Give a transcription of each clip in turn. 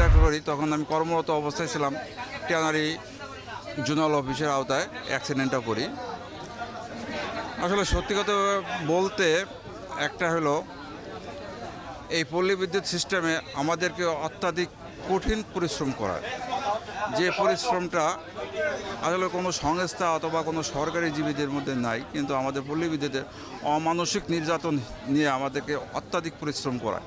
অ্যাক্সিডেন্টটা করি তখন আমি কর্মরত অবস্থায় ছিলাম, ট্যানারি জোনাল অফিসের আওতায় অ্যাক্সিডেন্টটা করি। আসলে সত্যি কথা বলতে একটা হলো, এই পল্লী বিদ্যুৎ সিস্টেমে আমাদেরকে অত্যাধিক কঠিন পরিশ্রম করায় যে পরিশ্রমটা আসলে কোনো সংস্থা অথবা কোনো সরকারি জীবীদের মধ্যে নাই, কিন্তু আমাদের পল্লী বিদ্যুতের অমানসিক নির্যাতন নিয়ে আমাদেরকে অত্যাধিক পরিশ্রম করায়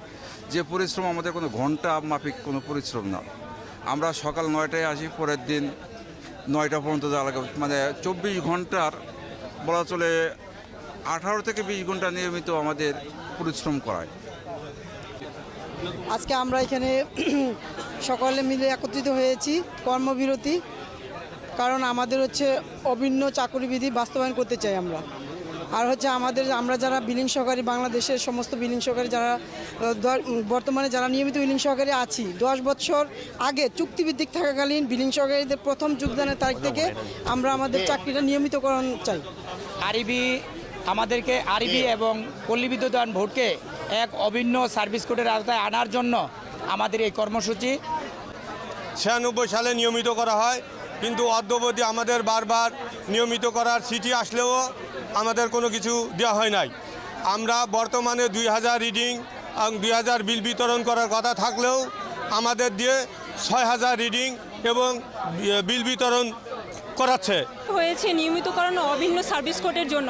যে পরিশ্রম, আমাদের কোনো ঘণ্টা মাফিক কোনো পরিশ্রম না। আমরা সকাল নয়টায় আসি, পরের দিন নয়টা পর্যন্ত যাওয়া লাগে। মানে চব্বিশ ঘণ্টার বলা চলে আঠারো থেকে বিশ ঘণ্টা নিয়মিত আমাদের পরিশ্রম করায়। আজকে আমরা এখানে সকলে মিলে একত্রিত হয়েছি কর্মবিরতি, কারণ আমাদের হচ্ছে অভিন্ন চাকরিবিধি বাস্তবায়ন করতে চাই আমরা। আর হচ্ছে আমাদের আমরা যারা বিলিং সহকারী বাংলাদেশের সমস্ত বিলিং সহকারী যারা বর্তমানে যারা নিয়মিত বিলিং সহকারী আছি দশ বছর আগে চুক্তিভিত্তিক থাকাকালীন বিলিং সহকারীদের প্রথম যোগদানের তারিখ থেকে আমরা আমাদের চাকরিটা নিয়মিতকরণ চাই। আরবি আমাদেরকে আরবি এবং পল্লী বিদ্যুতায়ন বোর্ডকে এক অভিন্ন সার্ভিস কোডের আওতায় আনার জন্য আমাদের এই কর্মসূচি। ছিয়ানব্বই সালে নিয়মিত করা হয়। কিন্তু অদ্যবধি আমাদের বারবার নিয়মিত করার সিটি আসলেও আমাদের কোনো কিছু দেওয়া হয় নাই। আমরা বর্তমানে দুই হাজার রিডিং এবং দুই হাজার বিল বিতরণ করার কথা থাকলেও আমাদের দিয়ে ছয় হাজার রিডিং এবং বিল বিতরণ করাচ্ছে? হয়েছে নিয়মিত করানো অভিন্ন সার্ভিস কোর্টের জন্য।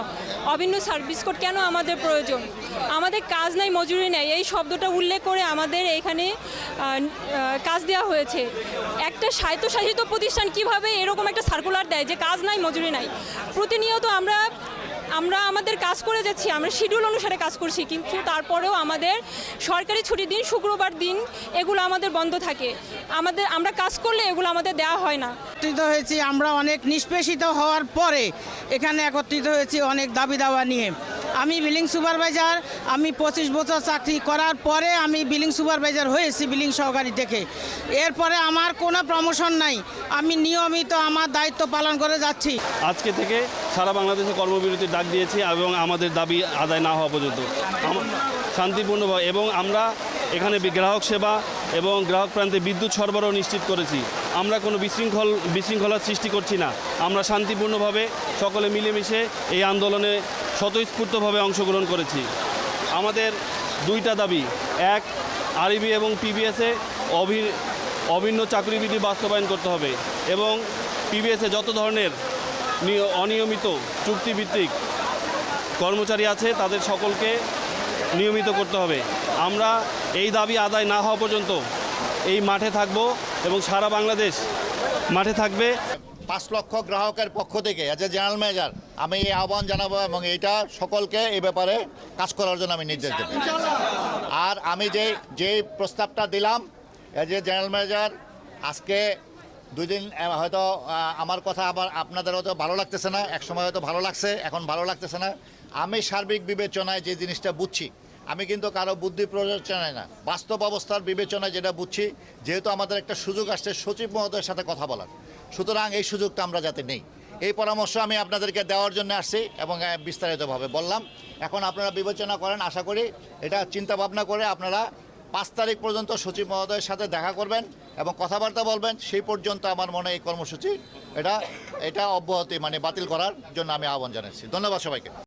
অভিন্ন সার্ভিস কোর্ট কেন আমাদের প্রয়োজন? আমাদের কাজ নাই, মজুরি নাই, এই শব্দটা উল্লেখ করে আমাদের এখানে কাজ দেওয়া হয়েছে। একটা স্বায়ত্তশাসিত প্রতিষ্ঠান কীভাবে এরকম একটা সার্কুলার দেয় যে কাজ নাই, মজুরি নাই? প্রতিনিয়ত আমরা আমরা আমাদের কাজ করে যাচ্ছি, আমরা শিডিউল অনুসারে কাজ করছি, কিন্তু তারপরেও আমাদের সরকারি ছুটির দিন, শুক্রবার দিন, এগুলো আমাদের বন্ধ থাকে। আমাদের, আমরা কাজ করলে এগুলো আমাদের দেওয়া হয় না। একত্রিত হয়েছি আমরা অনেক নিষ্পেষিত হওয়ার পরে এখানে একত্রিত হয়েছি অনেক দাবি দাওয়া নিয়ে। আমি বিলিং সুপারভাইজার, আমি পঁচিশ বছর চাকরি করার পরে আমি বিলিং সুপারভাইজার হয়েছি বিলিং সহকারী থেকে এরপরে আমার কোনো প্রমোশন নাই। আমি নিয়মিত আমার দায়িত্ব পালন করে যাচ্ছি। আজকে থেকে সারা বাংলাদেশে কর্মবিরতি ডাক দিয়েছি এবং আমাদের দাবি আদায় না হওয়া পর্যন্ত। শান্তিপূর্ণভাবে এবং আমরা এখানে গ্রাহক সেবা এবং গ্রাহক প্রান্তে বিদ্যুৎ সরবরাহ নিশ্চিত করেছি। আমরা কোনো বিশৃঙ্খল বিশৃঙ্খলার সৃষ্টি করছি না। আমরা শান্তিপূর্ণভাবে সকলে মিলেমিশে এই আন্দোলনে স্বতঃস্ফূর্তভাবে অংশগ্রহণ করেছি। আমাদের দুইটা দাবি। এক, আরবি এবং পিবিএসে অভি অভিন্ন চাকরিবিধি বাস্তবায়ন করতে হবে এবং পিবিএসে যত ধরনের অনিয়মিত চুক্তিভিত্তিক কর্মচারী আছে, তাদের সকলকে নিয়মিত করতে হবে। আমরা এই দাবি আদায় না হওয়া পর্যন্ত এই মাঠে থাকব এবং সারা বাংলাদেশ মাঠে থাকবে। পাঁচ লক্ষ গ্রাহকের পক্ষ থেকে এজ এ জেনারেল ম্যানেজার আমি এই আহ্বান জানাব এবং এটা সকলকে এই ব্যাপারে কাজ করার জন্য আমি নির্দেশ দেব। আর আমি যে যে প্রস্তাবটা দিলাম এ জেনারেল ম্যানেজার, আজকে দুই দিন হয়তো আমার কথা আবার আপনাদের হয়তো ভালো লাগতেছে না এক সময় হয়তো ভালো লাগছে, এখন ভালো লাগতেছে না। আমি সার্বিক বিবেচনায় যে জিনিসটা বুঝছি, আমি কিন্তু কারও বুদ্ধি প্ররোচনায় না, বাস্তব অবস্থার বিবেচনায় যেটা বুঝছি, যেহেতু আমাদের একটা সুযোগ আসছে সচিব মহোদয়ের সাথে কথা বলার। সুতরাং এই সুযোগটা আমরা যাতে নেই। এই পরামর্শ আমি আপনাদেরকে দেওয়ার জন্য আসছি এবং বিস্তারিতভাবে বললাম। এখন আপনারা বিবেচনা করেন, আশা করি এটা চিন্তা ভাবনা করে আপনারা পাঁচ তারিখ পর্যন্ত সচিব মহোদয়ের সাথে দেখা করবেন এবং কথাবার্তা বলবেন, সেই পর্যন্ত আমার মনে এই কর্মসূচি এটা এটা অব্যাহতি মানে বাতিল করার জন্য আমি আহ্বান জানাচ্ছি। ধন্যবাদ সবাইকে।